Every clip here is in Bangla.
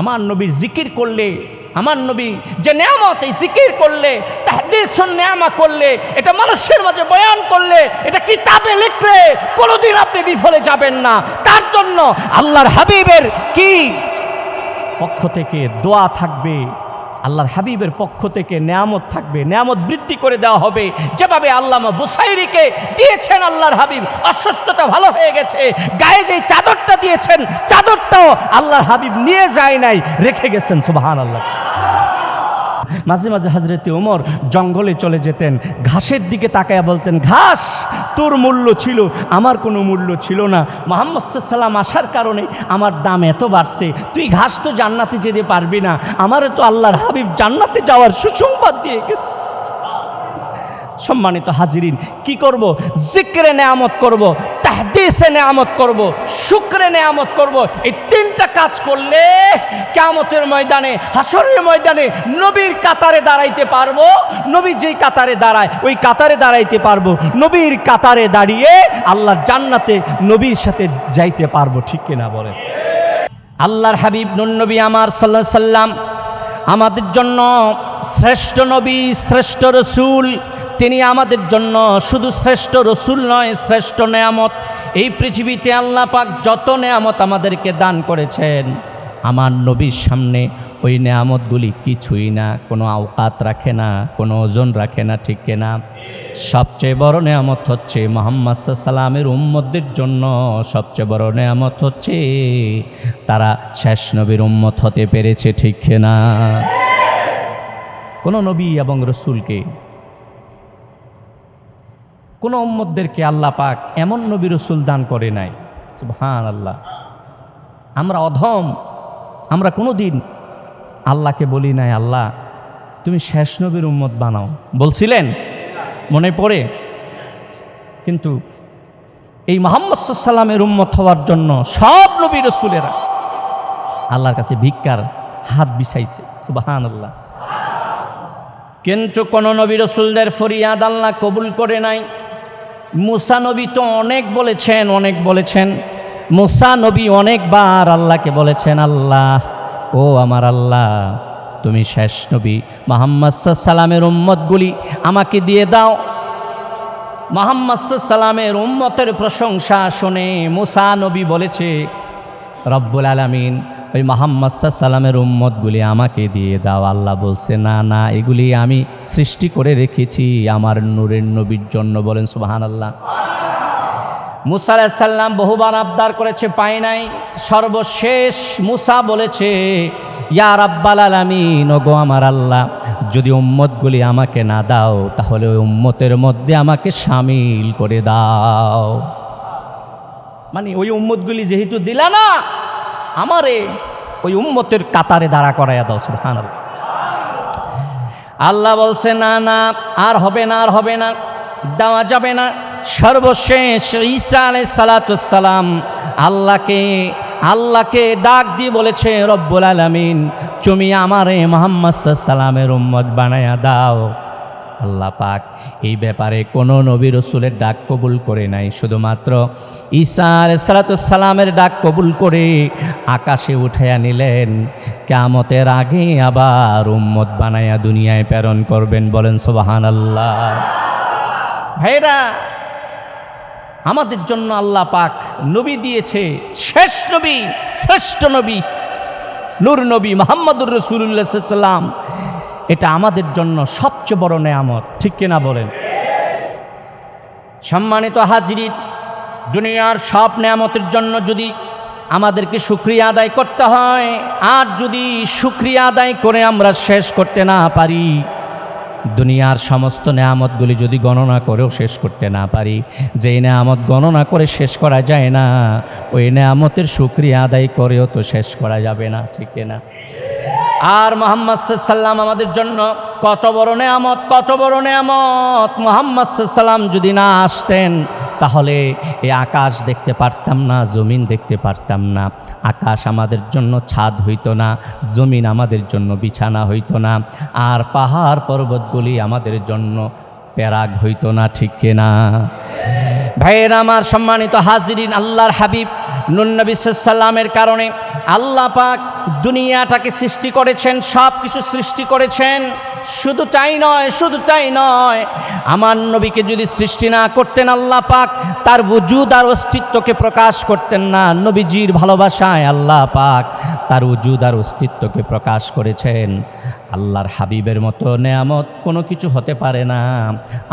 আমার নবীর জিকির করলে, আমার নবী যে নেয়ামত এই জিকির করলে তাহাদের নেয়ামা করলে, এটা মানুষের মাঝে বয়ান করলে, এটা কিতাবে লিখলে, কোনোদিন আপনি বিফলে যাবেন না। তার জন্য আল্লাহর হাবিবের কি পক্ষ থেকে দোয়া থাকবে? আল্লাহর হাবিবের পক্ষ থেকে নেয়ামত থাকবে, নেয়ামত বৃদ্ধি করে দেওয়া হবে। যেভাবে আল্লামা বুসাইরিকে দিয়েছেন আল্লাহর হাবিব, অসুস্থতা ভালো হয়ে গেছে, গায়ে যে চাদরটা দিয়েছেন, চাদরটাও আল্লাহর হাবিব নিয়ে যায় নাই, রেখে গেছেন সুবাহান আল্লাহ মাঝে মাঝে হাজরতে ওমর জঙ্গলে চলে যেতেন। ঘাসের দিকে তাকায়া বলতেন, ঘাস, তোর মূল্য ছিল, আমার কোনো মূল্য ছিল না। মোহাম্মদ সাল্লাম আসার কারণে আমার দাম এত বাড়ছে, তুই ঘাস তো জান্নাতে যেতে পারবি না। আমারও তো আল্লাহর হাবিব জান্নাতে যাওয়ার সুসংবাদ দিয়ে গেছে। সম্মানিত হাজিরিন, কি করব? জিক্রে নেয়ামত করব। তাহদিসে নেয়ামত করব, শুক্রে নেয়ামত করব। এই তিনটা কাজ করলে কেয়ামতের ময়দানে হাসরের ময়দানে নবীর কাতারে দাঁড়াইতে পারব। নবী যেই কাতারে দাঁড়ায়, ওই কাতারে দাঁড়াইতে পারব। নবীর কাতারে দাঁড়িয়ে আল্লাহর জান্নাতে নবীর সাথে যাইতে পারব, ঠিক কিনা বলে আল্লাহর হাবিব নবী আমার সাল্লাহ সাল্লাম, আমাদের জন্য শ্রেষ্ঠ নবী, শ্রেষ্ঠ রসুল। তিনি আমাদের জন্য শুধু শ্রেষ্ঠ রসুল নয়, শ্রেষ্ঠ নেয়ামত এই পৃথিবীতে আল্লাহ পাক যত নেয়ামত আমাদেরকে দান করেছেন, আমার নবীর সামনে ওই নেয়ামতগুলি কিছুই না, কোনো আওকাত রাখে না, কোনো ওজন রাখে না, ঠিক না সবচেয়ে বড় নেয়ামত হচ্ছে মোহাম্মদ সাল্লামের উম্মতদের জন্য সবচেয়ে বড় নেয়ামত হচ্ছে, তারা শেষ নবীর উম্মত হতে পেরেছে, ঠিক না কোনো নবী এবং রসুলকে কোনো উম্মতদেরকে আল্লাহ পাক এমন নবী রসুল দান করে নাই। সুবহান আল্লাহ আমরা অধম, আমরা কোনো দিন আল্লাহকে বলি নাই, আল্লাহ, তুমি শেষ নবীর উম্মত বানাও। বলছিলেন, মনে পড়ে? কিন্তু এই মোহাম্মদ সাল্লামের উম্মত হওয়ার জন্য সব নবী রসুলেরা আল্লাহর কাছে ভিক্ষার হাত বিছাইছে। সুবাহান আল্লাহ কিন্তু কোনো নবী রসুলদের ফরিয়াদ আল্লাহ কবুল করে নাই। মুসা নবী তো অনেক বলেছেন অনেক বলেছেন। মুসানবী অনেকবার আল্লাহকে বলেছেন, আল্লাহ, ও আমার আল্লাহ, তুমি শেষ নবী। মোহাম্মদ সাল্লামের উম্মতগুলি আমাকে দিয়ে দাও। মোহাম্মদ সাল্লামের উম্মতের প্রশংসা শুনে মুসানবী বলেছে রব্বুল আলমিন, ওই মোহাম্মদ সাল্লামের উম্মতগুলি আমাকে দিয়ে দাও। আল্লাহ বলছে, না না, এগুলি আমি সৃষ্টি করে রেখেছি আমার নূরের নবীর জন্য। বলেন সুবাহান আল্লাহ মুসা আলাহিসাল্লাম বহুবার আবদার করেছে, পাই নাই। সর্বশেষ মুসা বলেছে, ইয়া রাব্বাল আলামিন, ওগো আমার আল্লাহ, যদি উম্মতগুলি আমাকে না দাও, তাহলে ওই উম্মতের মধ্যে আমাকে সামিল করে দাও। মানে ওই উম্মতগুলি যেহেতু দিলা না, আমারে ওই উম্মতের কাতারে দাঁড়া করাইয়া দাও সুবহান আল্লাহ বলছে, না না, আর হবে না, আর হবে না, দেওয়া যাবে না। সর্বশেষ ঈসা আলাই সালাতাম আল্লাহকে আল্লাহকে ডাক দিয়ে বলেছে, রব্বুল আলমিন, তুমি আমারে মোহাম্মদ সাল্লামের উম্মত বানায়া দাও। আল্লাহ পাক এই ব্যাপারে কোনো নবী রসুলের ডাক কবুল করে নাই। শুধুমাত্র ঈসা সালাতামের ডাক কবুল করে আকাশে উঠাইয়া নিলেন। কামতের আগে আবার উম্মত বানাইয়া দুনিয়ায় প্রেরণ করবেন বলেন সোবাহান আল্লাহ ভাইরা, আমাদের জন্য আল্লাহ পাক নবী দিয়েছে শেষ নবী, শ্রেষ্ঠ নবী, নূর নবী মোহাম্মদুর রসুল্লাহ সাল্লাম এটা আমাদের জন্য সবচেয়ে বড় নেয়ামত। ঠিক কিনা বলেন? সম্মানিত হাজিরি দুনিয়ার সব নেয়ামতের জন্য যদি আমাদেরকে সুক্রিয়া আদায় করতে হয়, আর যদি সুক্রিয়া আদায় করে আমরা শেষ করতে না পারি, দুনিয়ার সমস্ত নেয়ামতগুলি যদি গণনা করেও শেষ করতে না পারি, যে নেয়ামত গণনা করে শেষ করা যায় না, ওই নেয়ামতের সুক্রিয়া আদায় করেও তো শেষ করা যাবে না। ঠিক না আর মোহাম্মদ সাল্লাম আমাদের জন্য কত বড় নেয়ামত, কত বড় নেয়ামত। মোহাম্মদ সাল্লাম যদি না আসতেন, তাহলে এই আকাশ দেখতে পারতাম না, জমিন দেখতে পারতাম না। আকাশ আমাদের জন্য ছাদ হইতো না, জমিন আমাদের জন্য বিছানা হইতো না, আর পাহাড় পর্বতগুলি আমাদের জন্য প্যারাগ হইতো না, ঠিক না ভাইয়ের, আমার সম্মানিত হাজিরিন, আল্লাহর হাবিব নুনবী সাল্লামের কারণে আল্লাহ পাক দুনিয়াটাকে সৃষ্টি করেছেন সব কিছু সৃষ্টি করেছেন। শুধু তাই নয়, শুধু তাই নয়, আমার নবীকে যদি সৃষ্টি না করতেন আল্লাহ পাক, তার উজুদ আর অস্তিত্বকে প্রকাশ করতেন না। নবীজির ভালোবাসায় আল্লাহ পাক তার উজুদ আর অস্তিত্বকে প্রকাশ করেছেন। আল্লাহর হাবিবের মতো নেয়ামত কোনো কিছু হতে পারে না।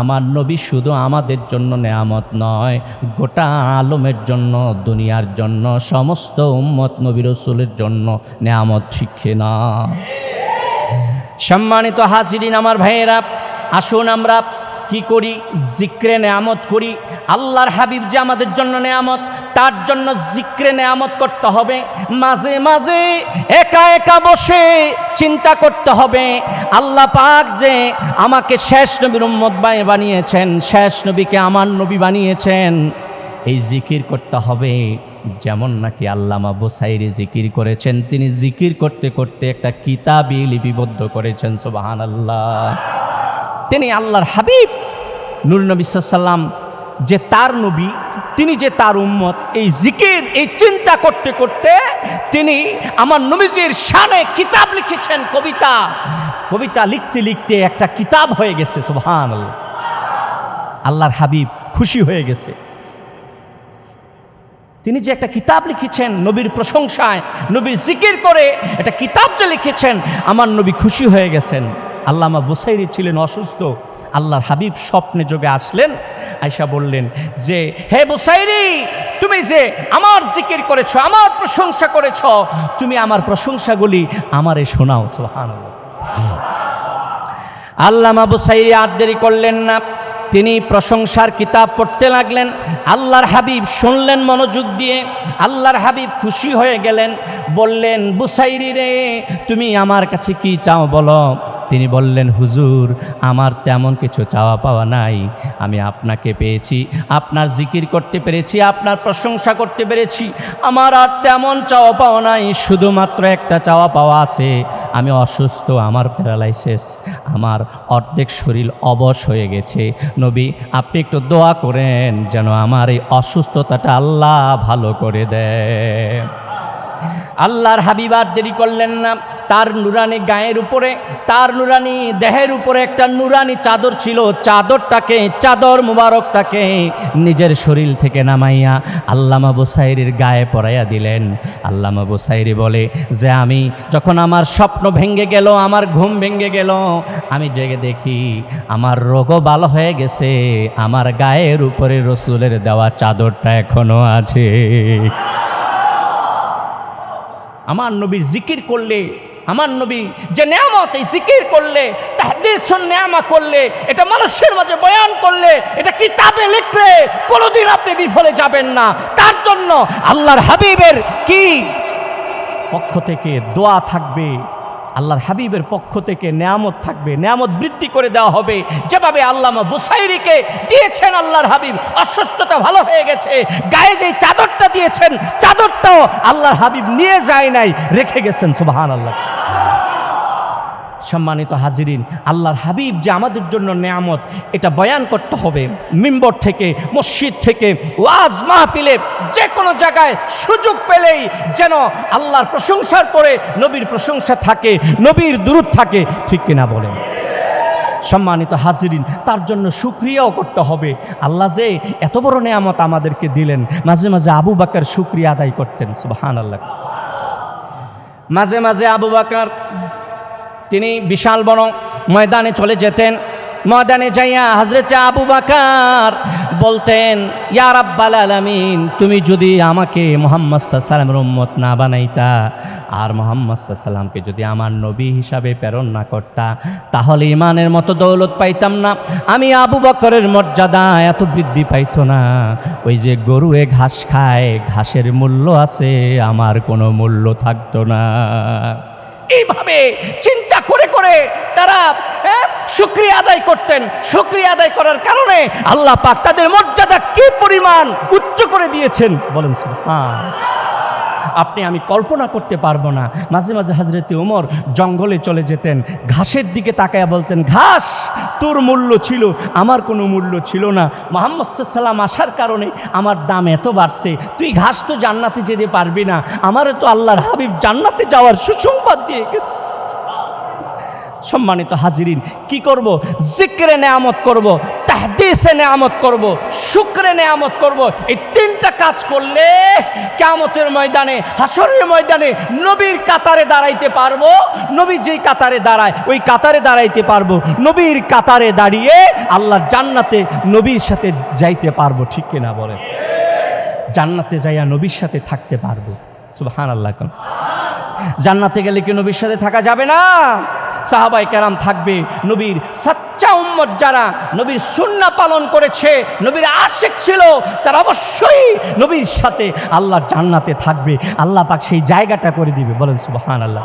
আমার নবী শুধু আমাদের জন্য নেয়ামত নয়, গোটা আলমের জন্য, দুনিয়ার জন্য, সমস্ত উম্মত নবী রসুলের জন্য নেয়ামত শিক্ষে না সম্মানিত হাজিরিন আমার ভাইয়েরা, আসুন আমরা কি করি? জিক্রে নেয়ামত করি। আল্লাহর হাবিব যে আমাদের জন্য নেয়ামত, তার জন্য জিক্রে নেয়ামত করতে হবে। মাঝে মাঝে একা একা বসে চিন্তা করতে হবে। আল্লাহ পাক যে আমাকে শেষ নবীর উম্মত বানিয়েছেন, শেষ নবীকে আমার নবী বানিয়েছেন। এই জিকির করতে হবে। যেমন নাকি আল্লামা বোসাইরি জিকির করেছেন, তিনি জিকির করতে করতে একটা কিতাবই লিপিবদ্ধ করেছেন সোবাহান আল্লাহ তিনি আল্লাহর হাবিব নূর নবী যে তার নবী, তিনি যে তার উম্মত, এই জিকির, এই চিন্তা করতে করতে তিনি আমার নবীজির শানে কিতাব লিখেছেন, কবিতা। কবিতা লিখতে লিখতে একটা কিতাব হয়ে গেছে আল্লাহ আল্লাহর হাবিব খুশি হয়ে গেছে। তিনি যে একটা কিতাব লিখেছেন নবীর প্রশংসায়, নবীর জিকির করে একটা কিতাব যে লিখেছেন, আমার নবী খুশি হয়ে গেছেন। আল্লামা বুসাইরি ছিলেন অসুস্থ। আল্লাহর হাবিব স্বপ্নে যোগে আসলেন আয়সা বললেন যে, হে বুসাইরি, তুমি যে আমার জিকির করেছ, আমার প্রশংসা করেছ, তুমি আমার প্রশংসাগুলি আমারে শোনাও সোহান আল্লামা বুসাইরি আর দেরি করলেন না। তিনি প্রশংসার কিতাব পড়তে লাগলেন, আল্লাহর হাবিব শুনলেন মনোযোগ দিয়ে, আল্লাহর হাবিব খুশি হয়ে গেলেন, বললেন, বুসাইরি রে, তুমি আমার কাছে কি চাও বলো? তিনি বললেন, হুজুর, আমার তেমন কিছু চাওয়া পাওয়া নাই। আমি আপনাকে পেয়েছি, আপনার জিকির করতে পেরেছি, আপনার প্রশংসা করতে পেরেছি। আমার আর তেমন চাওয়া পাওয়া নাই, শুধুমাত্র একটা চাওয়া পাওয়া আছে। আমি অসুস্থ, আমার প্যারালাইসিস, আমার অর্ধেক শরীর অবশ হয়ে গেছে। নবী, আপনি একটু দোয়া করেন যেন আমার এই অসুস্থতাটা আল্লাহ ভালো করে দেয় আল্লাহর হাবিবার দেরি করলেন না। তার নুরানি গায়ের উপরে, তার নুরানি দেহের উপরে একটা নুরানি চাদর ছিল। চাদরটাকে, চাদর মুবারকটাকে নিজের শরীর থেকে নামাইয়া আল্লামা বুসাইরির গায়ে পরাইয়া দিলেন। আল্লামা বুসাইরি বলে, যে আমি যখন আমার স্বপ্ন ভেঙে গেল, আমার ঘুম ভেঙে গেল, আমি জেগে দেখি আমার রোগও ভালো হয়ে গেছে, আমার গায়ের উপরে রসুলের দেওয়া চাদরটা এখনও আছে। আমার নবীর জিকির করলে আমার নবী যে নিয়ামত এই জিকির করলে, তাহদিস নেয়ামা করলে, এটা মানুষের মাঝে বয়ান করলে, এটা কিতাবে লিখলে কোনোদিন আপনি বিফলে যাবেন না। তার জন্য আল্লাহর হাবিবের কি? পক্ষ থেকে দোয়া থাকবে। আল্লাহর হাবিবের পক্ষ থেকে নেয়ামত থাকবে, নেয়ামত বৃদ্ধি করে দেওয়া হবে। যেভাবে আল্লামা বুসাইরিকে দিয়েছেন আল্লাহর হাবিব, অসুস্থতা ভালো হয়ে গেছে, গায়ে যে চাদরটা দিয়েছেন, চাদরটাও আল্লাহর হাবিব নিয়ে যায় নাই, রেখে গেছেন সুবাহান আল্লাহ সম্মানিত হাজিরিন, আল্লাহর হাবিব যে আমাদের জন্য নেয়ামত, এটা বয়ান করতে হবে। মিম্বর থেকে, মসজিদ থেকে, ওয়াজ মাহফিলে যে কোনো জায়গায় সুযোগ পেলেই যেন আল্লাহর প্রশংসার পরে নবীর প্রশংসা থাকে, নবীর দূরত থাকে, ঠিক কিনা বলেন? সম্মানিত হাজিরিন, তার জন্য সুক্রিয়াও করতে হবে। আল্লাহ যে এত বড় নেয়ামত আমাদেরকে দিলেন, মাঝে মাঝে আবু বাকার সুক্রিয়া আদায় করতেন সুবাহান আল্লাহ মাঝে মাঝে আবু বাকার তিনি বিশাল বড় ময়দানে চলে যেতেন। ময়দানে যাইয়া হজরত আবু বাকার বলতেন ইয়ার আব্বাল আলমিন, তুমি যদি আমাকে মোহাম্মদ সাল্লামের উম্মত না বানাইতা, আর মোহাম্মদ সাল্লামকে যদি আমার নবী হিসাবে প্রেরণ না করতা, তাহলে ইমানের মতো দৌলত পাইতাম না। আমি আবু বকরের মর্যাদা এত বৃদ্ধি পাইতো না। ওই যে গরুয়ে ঘাস খায়, ঘাসের মূল্য আছে, আমার কোনো মূল্য থাকতো না। এইভাবে চিন্তা করে করে তারা হ্যাঁ, শুক্রিয়া আদায় করতেন। শুক্রিয়া আদায় করার কারণে আল্লাহ পাক তাদের মর্যাদা কি পরিমাণ উচ্চ করে দিয়েছেন? বলেন হ্যাঁ আপনি, আমি কল্পনা করতে পারব না। মাঝে মাঝে হাজরতে ওমর জঙ্গলে চলে যেতেন। ঘাসের দিকে তাকায়া বলতেন, ঘাস, তোর মূল্য ছিল, আমার কোনো মূল্য ছিল না। মোহাম্মদ সাল্লাম আসার কারণে আমার দাম এত বাড়ছে। তুই ঘাস তো জান্নাতে যেতে পারবি না। আমারও তো আল্লাহর হাবিব জান্নাতে যাওয়ার সুসংবাদ দিয়ে গেছে। সম্মানিত হাজিরিন, কি করব? জিক্রে নেয়ামত করব। তাহদিসে নেয়ামত করব, শুক্রে নেয়ামত করব। এই তিনটা কাজ করলে কেয়ামতের ময়দানে হাসরের ময়দানে নবীর কাতারে দাঁড়াইতে পারব। নবী যেই কাতারে দাঁড়ায়, ওই কাতারে দাঁড়াইতে পারব। নবীর কাতারে দাঁড়িয়ে আল্লাহ জান্নাতে নবীর সাথে যাইতে পারব, ঠিক কিনা বলে জান্নাতে যাইয়া নবীর সাথে থাকতে পারব। সুবহান আল্লাহ জান্নাতে গেলে কি নবীর সাথে থাকা যাবে না? সাহাবাই কেরাম থাকবে, নবীর সাচ্চা উম্মত যারা নবীর সুন্না পালন করেছে, নবীর আশেক ছিল, তারা অবশ্যই নবীর সাথে আল্লাহ জান্নাতে থাকবে। আল্লাহ পাক সেই জায়গাটা করে দিবে। বলেন সুবহান আল্লাহ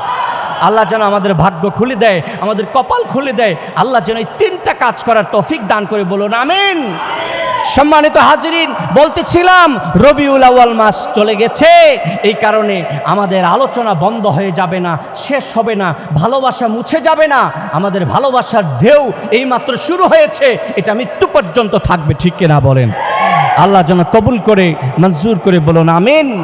আল্লাহ যেন আমাদের ভাগ্য খুলে দেয়, আমাদের কপাল খুলে দেয়, আল্লাহ যেন এই তিনটা কাজ করার তফিক দান করে বলুন, আমিন। সম্মানিত হাজিরিন, বলতেছিলাম, রবিউল আউয়াল মাস চলে গেছে। এই কারণে আমাদের আলোচনা বন্ধ হয়ে যাবে না, শেষ হবে না, ভালোবাসা মুছে যাবে না, আমাদের ভালোবাসার ঢেউ এই মাত্র শুরু হয়েছে, এটা মৃত্যু পর্যন্ত থাকবে, ঠিক কিনা বলেন? আল্লাহ যেন কবুল করে, মঞ্জুর করে বলুন, আমিন।